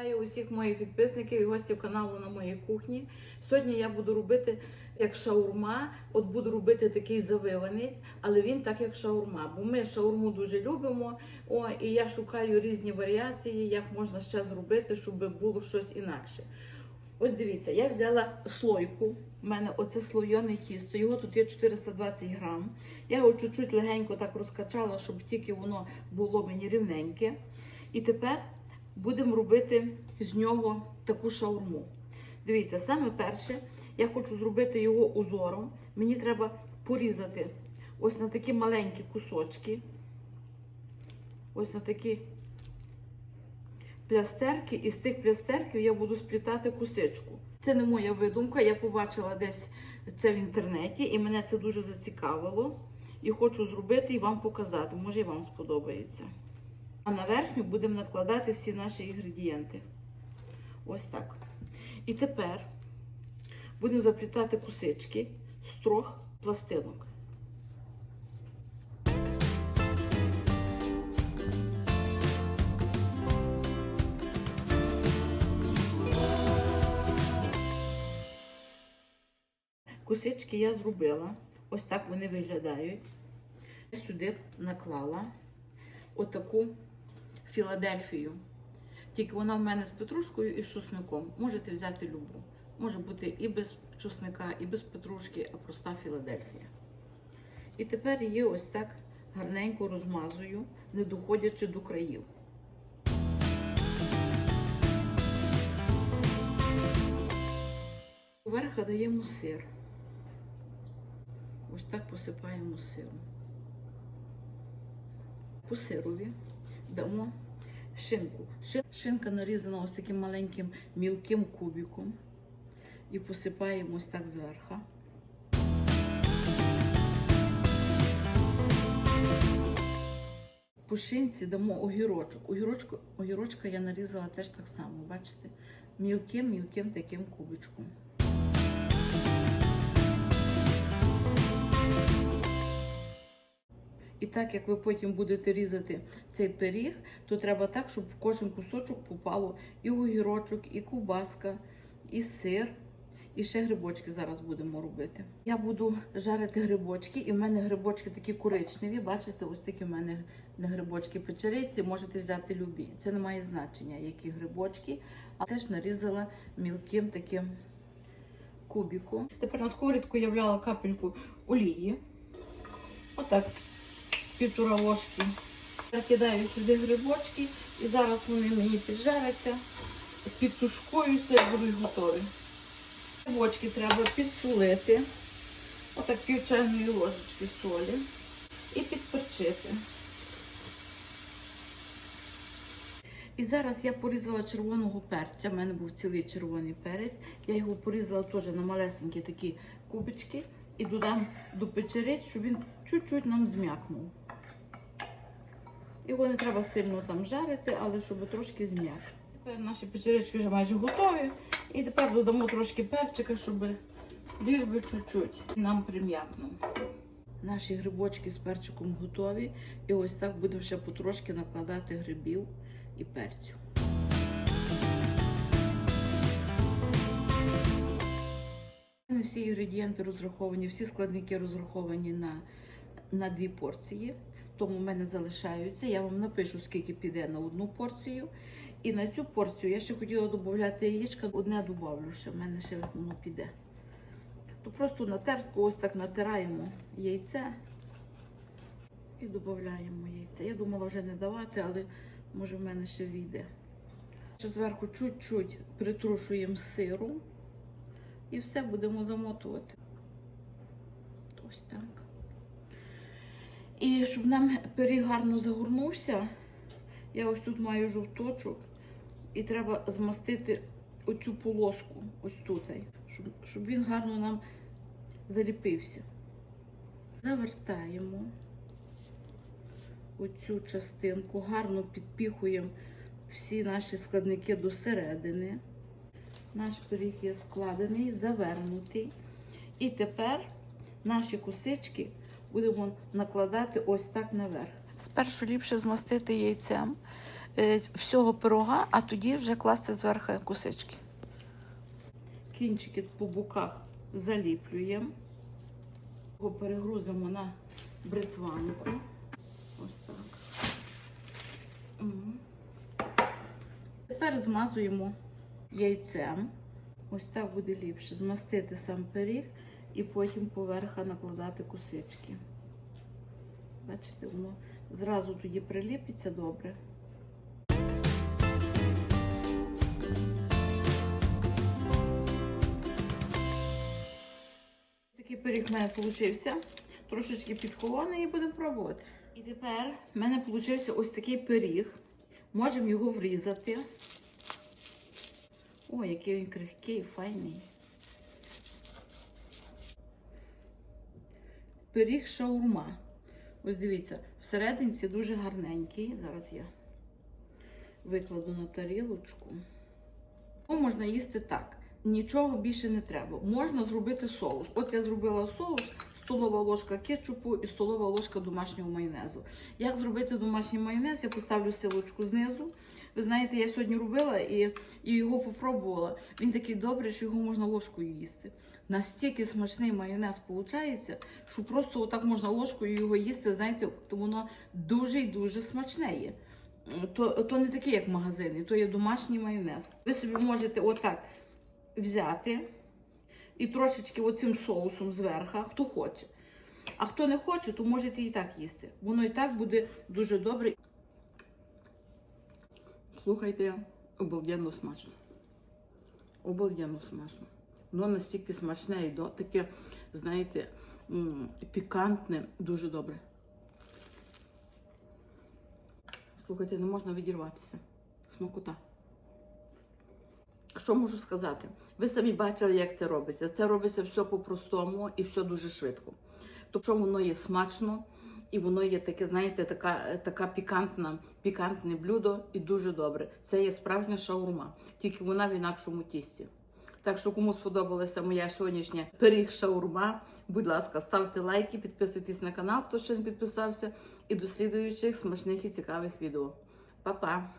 Вітаю усіх моїх підписників і гостів каналу на моїй кухні. Сьогодні я буду робити як шаурма. От буду робити такий завиванець, але він так як шаурма. Бо ми шаурму дуже любимо. О, і я шукаю різні варіації, як можна ще зробити, щоб було щось інакше. Ось дивіться, я взяла слойку. У мене оце слойоне тісто. Його тут є 420 грам. Я його чуть-чуть легенько так розкачала, щоб тільки воно було мені рівненьке. І тепер будемо робити з нього таку шаурму. Дивіться, саме перше, я хочу зробити його узором. Мені треба порізати ось на такі маленькі кусочки. Ось на такі плястерки, і з тих плястерків я буду сплітати кусичку. Це не моя видумка, я побачила десь це в інтернеті, і мене це дуже зацікавило. І хочу зробити і вам показати. Може, і вам сподобається. А на верхню будемо накладати всі наші інгредієнти. Ось так. І тепер будемо заплітати кусички з трьох пластинок. Кусички я зробила. Ось так вони виглядають. Сюди наклала отаку Філадельфію. Тільки вона в мене з петрушкою і з чесником. Можете взяти любу. Може бути і без чесника, і без петрушки, а проста Філадельфія. І тепер її ось так гарненько розмазую, не доходячи до країв. Поверха даємо сир. Ось так посипаємо сиром. По сирові дамо шинку. Шинка нарізана ось таким маленьким мілким кубиком. І посипаємо ось так зверху. По шинці дамо огірочок. Огірочку, огірочка я нарізала теж так само, бачите? Мілким-мілким таким кубичком. І так як ви потім будете різати цей пиріг, то треба так, щоб в кожен кусочок попало і огірочок, і ковбаска, і сир, і ще грибочки зараз будемо робити. Я буду жарити грибочки, і в мене грибочки такі коричневі. Бачите, ось такі в мене не грибочки печериці, можете взяти любі. Це не має значення, які грибочки, а теж нарізала мілким таким кубиком. Тепер на сковорідку я вляла капельку олії. Отак півтора. Закидаю сюди грибочки і зараз вони мені піджаряться, підтушкуються і будуть готові. Грибочки треба підсолити, отак пів чайної ложечки солі і підперчити. І зараз я порізала червоного перця. У мене був цілий червоний перець. Я його порізала теж на малесенькі такі кубочки і додам до печериць, щоб він чуть-чуть нам зм'якнув. Його не треба сильно там жарити, але щоб трошки зм'як. Тепер наші печерички вже майже готові. І тепер додамо трошки перчика, щоб ліж би чуть-чуть нам прим'якнув. Наші грибочки з перчиком готові. І ось так будемо ще потрошки накладати грибів і перцю. Всі інгредієнти розраховані, всі складники розраховані на, на дві порції. Тому в мене залишаються. Я вам напишу, скільки піде на одну порцію. І на цю порцію я ще хотіла додати яєчка. Одне додавлю, що в мене ще воно піде. То просто на тертку ось так натираємо яйце і додаємо яйце. Я думала вже не давати, але може в мене ще війде. Ще зверху чуть-чуть притрушуємо сиру. І все будемо замотувати. Ось так. І щоб нам пиріг гарно загорнувся, я ось тут маю жовточок, і треба змастити оцю полоску, ось тут, щоб, щоб він гарно нам заліпився. Завертаємо оцю частинку, гарно підпіхуємо всі наші складники до середини. Наш пиріг є складений, завернутий. І тепер наші косички будемо накладати ось так наверх. Спершу ліпше змастити яйцем, е, всього пирога, а тоді вже класти зверху кусички. Кінчики по боках заліплюємо. Його перегрузимо на бритванку. Ось так. Тепер змазуємо яйцем. Ось так буде ліпше. Змастити сам пиріг і потім поверха накладати кусички. Бачите, воно зразу тоді приліпиться добре. Такий пиріг в мене вийшов. Трошечки підхований і будемо пробувати. І тепер в мене вийшов ось такий пиріг. Можемо його врізати. Ой, який він крихкий, файний. Пиріг шаурма. Ось дивіться, всерединці дуже гарненький. Зараз я викладу на тарілочку. Його можна їсти так. Нічого більше не треба. Можна зробити соус. От я зробила соус, столова ложка кетчупу і столова ложка домашнього майонезу. Як зробити домашній майонез, я поставлю силочку знизу. Ви знаєте, я сьогодні робила і, і його попробувала. Він такий добрий, що його можна ложкою їсти. Настільки смачний майонез виходить, що просто отак можна ложкою його їсти, знаєте, то воно дуже і дуже смачне є. То, то не таке, як в магазині, то є домашній майонез. Ви собі можете отак взяти і трошечки оцим соусом зверху, хто хоче. А хто не хоче, то можете і так їсти. Воно і так буде дуже добре. Слухайте, обалденно смачно. Обалденно смачно. Воно настільки смачне і до- таке, знаєте, пікантне, дуже добре. Слухайте, не можна відірватися. Смакота. Що можу сказати? Ви самі бачили, як це робиться. Це робиться все по-простому і все дуже швидко. Тобто воно є смачно і воно є таке, знаєте, така, така пікантна, пікантне блюдо і дуже добре. Це є справжня шаурма, тільки вона в інакшому тісті. Так що, кому сподобалася моя сьогоднішня пиріг шаурма, будь ласка, ставте лайки, підписуйтесь на канал, хто ще не підписався, і до слідуючих смачних і цікавих відео. Па-па!